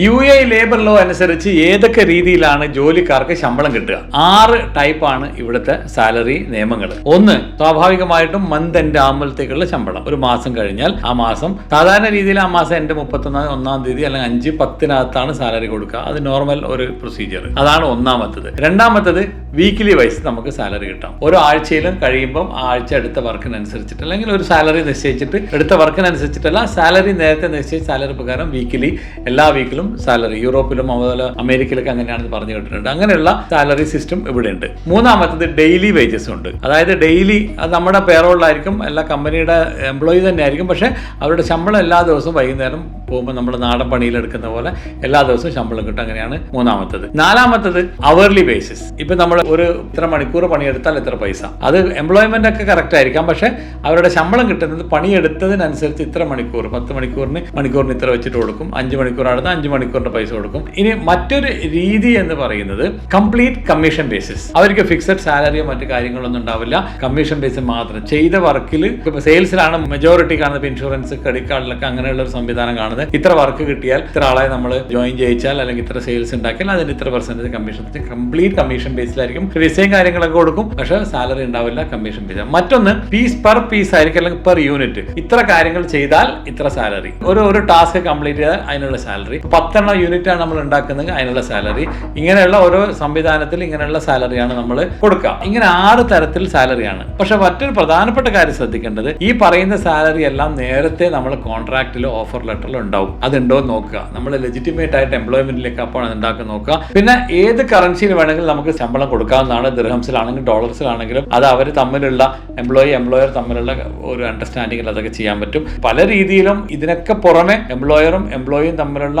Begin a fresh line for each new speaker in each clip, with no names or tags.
U A labour law അനുസരിച്ച് ഏതൊക്കെ രീതിയിലാണ് ജോലിക്കാർക്ക് ശമ്പളം കിട്ടുക? ആറ് ടൈപ്പാണ് ഇവിടുത്തെ സാലറി നിയമങ്ങൾ. ഒന്ന് സ്വാഭാവികമായിട്ടും മന്ത് എൻഡ് ആകുമ്പോഴത്തേക്കുള്ള ശമ്പളം. ഒരു മാസം കഴിഞ്ഞാൽ ആ മാസം സാധാരണ രീതിയിൽ ആ മാസം എന്റെ മുപ്പത്തൊന്നാം ഒന്നാം തീയതി അല്ലെങ്കിൽ അഞ്ച് പത്തിനകത്താണ് സാലറി കൊടുക്കുക. അത് നോർമൽ ഒരു പ്രൊസീജിയർ അതാണ് ഒന്നാമത്തത്. രണ്ടാമത്തത് വീക്കിലി വൈസ് നമുക്ക് സാലറി കിട്ടാം. ഓരോ ആഴ്ചയിലും കഴിയുമ്പം ആ ആഴ്ച എടുത്ത വർക്കിനനുസരിച്ചിട്ട് അല്ലെങ്കിൽ ഒരു സാലറി നിശ്ചയിച്ചിട്ട് എടുത്ത വർക്കിനനുസരിച്ചിട്ടല്ല സാലറി നേരത്തെ നിശ്ചയിച്ച സാലറി പ്രകാരം വീക്കിലി എല്ലാ വീക്കിലും സാലറി യൂറോപ്പിലും അതുപോലെ അമേരിക്കയിലൊക്കെ അങ്ങനെയാണെന്ന് പറഞ്ഞു കേട്ടിട്ടുണ്ട്. അങ്ങനെയുള്ള സാലറി സിസ്റ്റം ഇവിടെ ഉണ്ട് മൂന്നാമത്തത് ഡെയിലി വേജസ് ഉണ്ട്. അതായത് ഡെയിലി അത് നമ്മുടെ പേറോളിലായിരിക്കും എല്ലാ കമ്പനിയുടെ എംപ്ലോയി തന്നെ ആയിരിക്കും പക്ഷേ അവരുടെ ശമ്പളം എല്ലാ ദിവസവും വൈകുന്നേരം പോകുമ്പോൾ നമ്മൾ നാടൻ പണിയിലെടുക്കുന്ന പോലെ എല്ലാ ദിവസവും ശമ്പളം കിട്ടും. അങ്ങനെയാണ് മൂന്നാമത്തത്. നാലാമത്തത് അവർലി ബേസിസ് ഇപ്പം നമ്മൾ ഒരു ഇത്ര മണിക്കൂർ പണിയെടുത്താൽ എത്ര പൈസ. അത് എംപ്ലോയ്മെന്റ് ഒക്കെ കറക്റ്റ് ആയിരിക്കാം പക്ഷേ അവരുടെ ശമ്പളം കിട്ടുന്നത് പണിയെടുത്തതിനനുസരിച്ച് ഇത്ര മണിക്കൂർ പത്ത് മണിക്കൂറിന് മണിക്കൂറിന് ഇത്ര വെച്ചിട്ട് കൊടുക്കും. അഞ്ച് മണിക്കൂർ മണിക്കൂറാണെന്ന് അഞ്ച് മണിക്കൂറിന്റെ പൈസ കൊടുക്കും. ഇനി മറ്റൊരു രീതി എന്ന് പറയുന്നത് കംപ്ലീറ്റ് കമ്മീഷൻ ബേസിസ് അവർക്ക് ഫിക്സഡ് സാലറിയോ മറ്റു കാര്യങ്ങളൊന്നും ഉണ്ടാവില്ല. കമ്മീഷൻ ബേസിൽ മാത്രം. ചെയ്ത വർക്കിൽ ഇപ്പോൾ സെയിൽസിലാണ് മെജോറിറ്റി കാണുന്നത്. ഇൻഷുറൻസ് ക്രെഡിറ്റ് കാർഡിലൊക്കെ അങ്ങനെയുള്ള ഒരു സംവിധാനം കാണുന്നത്. ഇത്ര വർക്ക് കിട്ടിയാൽ ഇത്ര ആളെ നമ്മൾ ജോയിൻ ചെയ്യിച്ചാൽ അല്ലെങ്കിൽ ഇത്ര സെയിൽസ് ഉണ്ടാക്കിയാൽ അതിന് ഇത്ര പെർസെന്റേജ് കമ്മീഷൻ കംപ്ലീറ്റ് കമ്മീഷൻ ബേസിലായിരിക്കും റിസൈൻ കാര്യങ്ങളൊക്കെ കൊടുക്കും. പക്ഷെ സാലറി ഉണ്ടാവില്ല കമ്മീഷൻ ബേസ് മറ്റൊന്ന് പീസ് പെർ പീസ് ആയിരിക്കും. അല്ലെങ്കിൽ പെർ യൂണിറ്റ് ഇത്ര കാര്യങ്ങൾ ചെയ്താൽ ഇത്ര സാലറി ഒരു ഒരു ടാസ്ക് കംപ്ലീറ്റ് ചെയ്താൽ അതിനുള്ള സാലറി പത്തെണ്ണം യൂണിറ്റാണ് നമ്മൾ ഉണ്ടാക്കുന്നതെങ്കിൽ അതിനുള്ള സാലറി ഇങ്ങനെയുള്ള ഓരോ സംവിധാനത്തിൽ ഇങ്ങനെയുള്ള സാലറിയാണ് നമ്മൾ കൊടുക്കുക. ഇങ്ങനെ ആറ് തരത്തിൽ സാലറിയാണ് പക്ഷെ മറ്റൊരു പ്രധാനപ്പെട്ട കാര്യം ശ്രദ്ധിക്കേണ്ടത് ഈ പറയുന്ന സാലറി എല്ലാം നേരത്തെ നമ്മൾ കോൺട്രാക്റ്റിലോ ഓഫർ ലെറ്ററിലോ ഉണ്ടാവും. അതുണ്ടോ എന്ന് നോക്കുക. നമ്മൾ ലെജിറ്റിമേറ്റ് ആയിട്ട് എംപ്ലോയ്മെന്റിലേക്ക് അപ്പോൾ അത് ഉണ്ടാക്കി നോക്കുക. പിന്നെ ഏത് കറൻസിയിൽ വേണമെങ്കിലും നമുക്ക് ശമ്പളം കൊടുക്കാവുന്നതാണ്. ദിർഹംസിലാണെങ്കിലും ഡോളർസിലാണെങ്കിലും അത് അവർ തമ്മിലുള്ള എംപ്ലോയി എംപ്ലോയർ തമ്മിലുള്ള ഒരു അണ്ടർസ്റ്റാൻഡിങ്ങിൽ അതൊക്കെ ചെയ്യാൻ പറ്റും. പല രീതിയിലും ഇതിനൊക്കെ പുറമെ എംപ്ലോയറും എംപ്ലോയിയും തമ്മിലുള്ള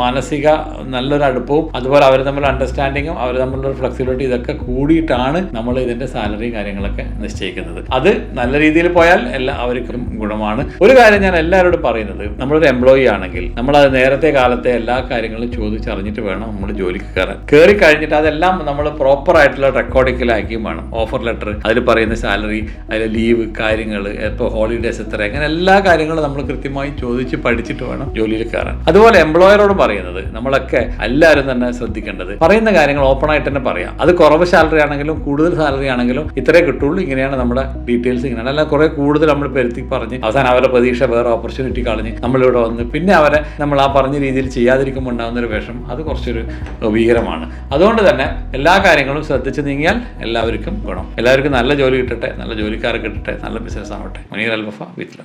മാനസിക നല്ലൊരു അടുപ്പവും അതുപോലെ അവർ തമ്മിലുള്ള അണ്ടർസ്റ്റാൻഡിങ്ങും അവർ തമ്മിലുള്ള ഫ്ലെക്സിബിലിറ്റി ഇതൊക്കെ കൂടിയിട്ടാണ് നമ്മൾ ഇതിന്റെ സാലറി കാര്യങ്ങളൊക്കെ നിശ്ചയിക്കുന്നത്. അത് നല്ല രീതിയിൽ പോയാൽ എല്ലാ അവർക്കും ഗുണമാണ്. ഒരു കാര്യം ഞാൻ എല്ലാവരോടും പറയുന്നത് നമ്മളൊരു എംപ്ലോയി ആണെങ്കിൽ നമ്മൾ അത് നേരത്തെ കാലത്തെ എല്ലാ കാര്യങ്ങളും ചോദിച്ചറിഞ്ഞിട്ട് വേണം നമ്മൾ ജോലിക്ക് കയറാൻ. കയറി കഴിഞ്ഞിട്ട് അതെല്ലാം നമ്മൾ പ്രോപ്പർ ആയിട്ടുള്ള റെക്കോർഡിങ്ങിലാക്കിയും വേണം. ഓഫർ ലെറ്റർ അതിൽ പറയുന്ന സാലറി അതിൽ ലീവ് കാര്യങ്ങൾ ഇപ്പോൾ ഹോളിഡേസ് എത്ര അങ്ങനെ എല്ലാ കാര്യങ്ങളും നമ്മൾ കൃത്യമായി ചോദിച്ച് പഠിച്ചിട്ട് വേണം ജോലിയിൽ കയറാൻ. അതുപോലെ എംപ്ലോയറോട് പറയുന്നത്. നമ്മളൊക്കെ എല്ലാവരും തന്നെ ശ്രദ്ധിക്കേണ്ടത്. പറയുന്ന കാര്യങ്ങൾ ഓപ്പൺ ആയിട്ട് തന്നെ പറയാം. അത് കുറവ് സാലറി ആണെങ്കിലും കൂടുതൽ സാലറി ആണെങ്കിലും ഇത്രേ കിട്ടുള്ളൂ. ഇങ്ങനെയാണ് നമ്മുടെ ഡീറ്റെയിൽസ് ഇങ്ങനെയാണ്. അല്ല കുറെ കൂടുതൽ നമ്മൾ പെരുത്തി പറഞ്ഞ് അവസാനം അവരുടെ പ്രതീക്ഷ വേറെ ഓപ്പർച്യൂണിറ്റി കളഞ്ഞ് നമ്മളിവിടെ വന്ന് പിന്നെ അവരെ നമ്മൾ ആ പറഞ്ഞ രീതിയിൽ ചെയ്യാതിരിക്കുമ്പോൾ ഉണ്ടാകുന്ന ഒരു വിഷം അത് കുറച്ചൊരു ഭീകരമാണ്. അതുകൊണ്ട് തന്നെ എല്ലാ കാര്യങ്ങളും ശ്രദ്ധിച്ച് നീങ്ങിയാൽ എല്ലാവർക്കും ഗുണം. എല്ലാവർക്കും നല്ല ജോലി കിട്ടട്ടെ നല്ല ജോലിക്കാരെ കിട്ടട്ടെ നല്ല ബിസിനസ് ആവട്ടെ. മുനീർ അൽബഫ വീട്ടിൽ.